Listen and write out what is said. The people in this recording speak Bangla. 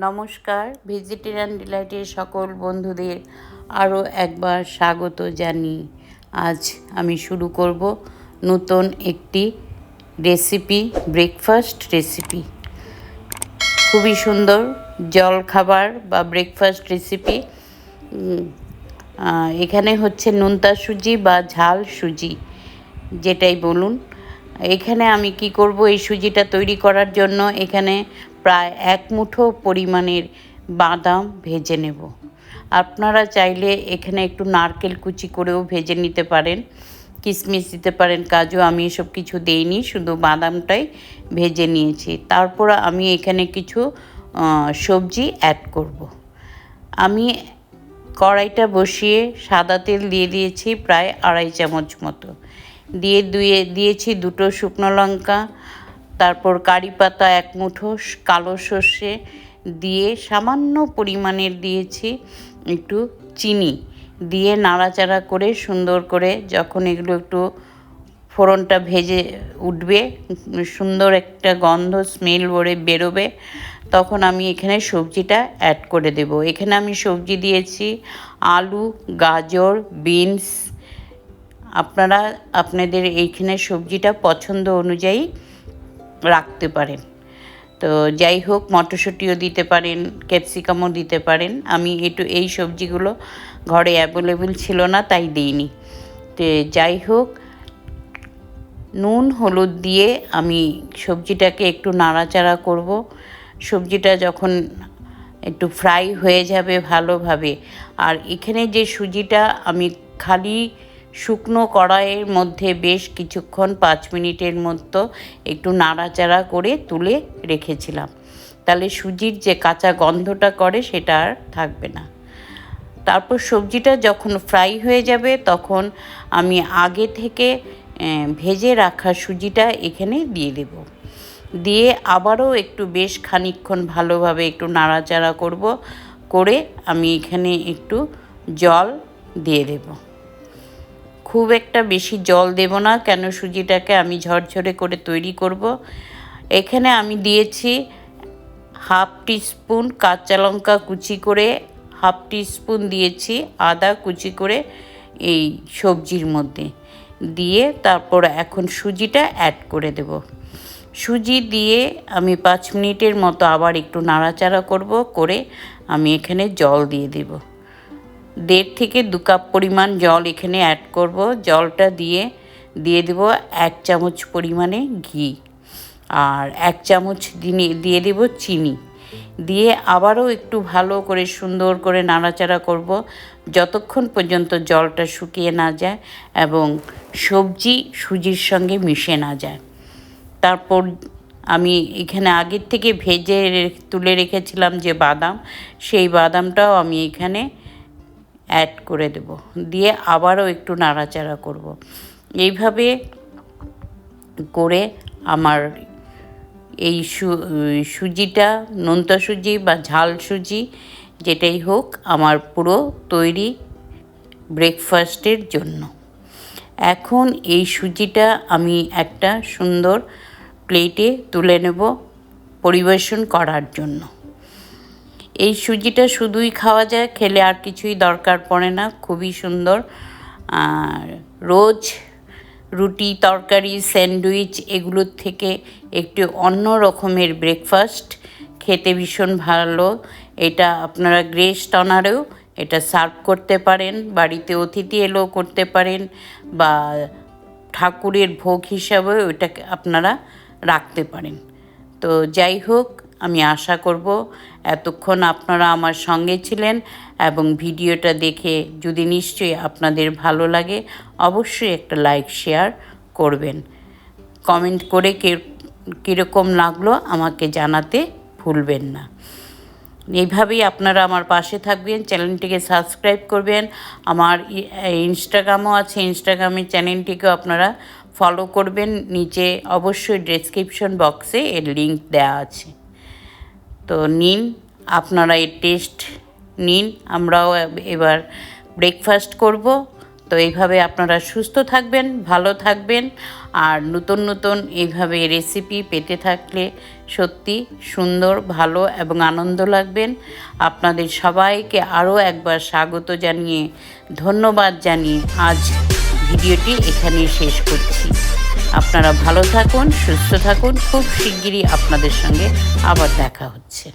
নমস্কার, ভেজিটেরিয়ান ডিলাইটের সকল বন্ধুদের আরও একবার স্বাগত জানি আজ আমি শুরু করব নতুন একটি রেসিপি ব্রেকফাস্ট রেসিপি খুবই সুন্দর জল খাবার বা ব্রেকফাস্ট রেসিপি এখানে হচ্ছে নোনতা সুজি বা ঝাল সুজি, যেটাই বলুন। এখানে আমি কি করব, এই সুজিটা তৈরি করার জন্য এখানে প্রায় এক মুঠো পরিমাণের বাদাম ভেজে নেব। আপনারা চাইলে এখানে একটু নারকেল কুচি করেও ভেজে নিতে পারেন, কিশমিশ দিতে পারেন, কাজু, আমি এসব কিছু দেইনি, শুধু বাদামটাই ভেজে নিয়েছি। তারপর আমি এখানে কিছু সবজি অ্যাড করব। আমি কড়াইটা বসিয়ে সাদা তেল দিয়ে দিয়েছি প্রায় আড়াই চামচ মতো। দিয়ে দুয়ে, দিয়েছি দুটো শুকনো লঙ্কা তারপর কারি পাতা এক মুঠো কালো সর্ষে দিয়ে সামান্য পরিমাণের দিয়েছি একটু চিনি। দিয়ে নাড়াচাড়া করে সুন্দর করে যখন এগুলো একটু ফোড়নটা ভেজে উঠবে, সুন্দর একটা গন্ধ স্মেল ভরে বেরোবে, তখন আমি এখানে সবজিটা অ্যাড করে দেব। এখানে আমি সবজি দিয়েছি আলু, গাজর বিনস আপনারা, আপনাদের এইখানে সবজিটা পছন্দ অনুযায়ী রাখতে পারেন। তো যাই হোক, মটরশুঁটিও দিতে পারেন, ক্যাপসিকামও দিতে পারেন। আমি একটু এই সবজিগুলো ঘরে অ্যাভেলেবেল ছিল না, তাই দিইনি। তো যাই হোক, নুন, হলুদ দিয়ে আমি সবজিটাকে একটু নাড়াচাড়া করব। সবজিটা যখন একটু ফ্রাই হয়ে যাবে ভালোভাবে। আর এখানে যে সুজিটা আমি খালি শুকনো কড়াইয়ের মধ্যে বেশ কিছুক্ষণ পাঁচ মিনিটের মতো একটু নাড়াচাড়া করে তুলে রেখেছিলাম। তাহলে সুজির যে কাঁচা গন্ধটা করে সেটা আর থাকবে না। তারপর সবজিটা যখন ফ্রাই হয়ে যাবে তখন আমি আগে থেকে ভেজে রাখা সুজিটা এখানে দিয়ে দেব। দিয়ে আবারও একটু বেশ খানিক্ষণ ভালোভাবে একটু নাড়াচাড়া করব, করে আমি এখানে একটু জল দিয়ে দেবো। খুব একটা বেশি জল দেব না, কেন সুজিটাকে আমি ঝরঝরে করে তৈরি করব। এখানে আমি দিয়েছি হাফ টিস্পুন কাঁচা লঙ্কা কুচি করে, হাফ টিস্পুন দিয়েছি আদা কুচি করে এই সবজির মধ্যে। দিয়ে তারপর এখন সুজিটা অ্যাড করে দেব। সুজি দিয়ে আমি পাঁচ মিনিটের মতো আবার একটু নাড়াচাড়া করব, করে আমি এখানে জল দিয়ে দেবো। দেড় থেকে দু কাপ পরিমাণ জল এখানে অ্যাড করব। জলটা দিয়ে দিয়ে দেব এক চামচ পরিমাণে ঘি। আর এক চামচ দিনে, দিয়ে দেব চিনি। দিয়ে আবারও একটু ভালো করে সুন্দর করে নাড়াচাড়া করব। যতক্ষণ পর্যন্ত জলটা শুকিয়ে না যায় এবং সবজি সুজির সঙ্গে মিশে না যায়। তারপর আমি এখানে আগের থেকে ভেজে তুলে রেখেছিলাম যে বাদাম, সেই বাদামটাও আমি এখানে অ্যাড করে দেব। দিয়ে আবারও একটু নাড়াচাড়া করব। এইভাবে করে আমার এই সুজিটা, নোনতা সুজি বা ঝাল সুজি, যেটাই হোক, আমার পুরো তৈরি ব্রেকফাস্টের জন্য। এখন এই সুজিটা আমি একটা সুন্দর প্লেটে তুলে নেব পরিবেশন করার জন্য। এই সুজিটা শুধুই খাওয়া যায়, খেলে আর কিছুই দরকার পড়ে না, খুবই সুন্দর। আর রোজ রুটি, তরকারি, স্যান্ডউইচ এগুলোর থেকে একটু অন্য রকমের ব্রেকফাস্ট খেতে ভীষণ ভালো। এটা আপনারা গ্রেস টনারেও এটা সার্ভ করতে পারেন, বাড়িতে অতিথি এলেও করতে পারেন বা ঠাকুরের ভোগ হিসাবেও ওইটাকে আপনারা রাখতে পারেন। তো যাই হোক আমি আশা করব এতক্ষণ আপনারা আমার সঙ্গে ছিলেন এবং ভিডিওটা দেখে যদি নিশ্চয়ই আপনাদের ভালো লাগে, অবশ্যই একটা লাইক, শেয়ার করবেন। কমেন্ট করে কীরকম লাগল আমাকে জানাতে ভুলবেন না। এইভাবেই আপনারা আমার পাশে থাকবেন, চ্যানেলটিকে সাবস্ক্রাইব করবেন। আমার ইনস্টাগ্রামও আছে ইনস্টাগ্রামের চ্যানেলটিকেও আপনারা ফলো করবেন। নিচে অবশ্যই ডেসক্রিপশন বক্সে এর লিঙ্ক দেওয়া আছে। তো নিন, আপনারা এই টেস্ট নিন, আমরাও এবার ব্রেকফাস্ট করব। তো এইভাবে আপনারা সুস্থ থাকবেন, ভালো থাকবেন, আর নতুন নতুন এইভাবে রেসিপি পেতে থাকলে সত্যি সুন্দর, ভালো এবং আনন্দ লাগবেন। আপনাদের সবাইকে আরও একবার স্বাগত জানিয়ে, ধন্যবাদ জানিয়ে আজ ভিডিওটি এখানেই শেষ করছি। আপনারা ভালো থাকুন সুস্থ থাকুন। খুব শিগগিরই আপনাদের সঙ্গে আবার দেখা হচ্ছে।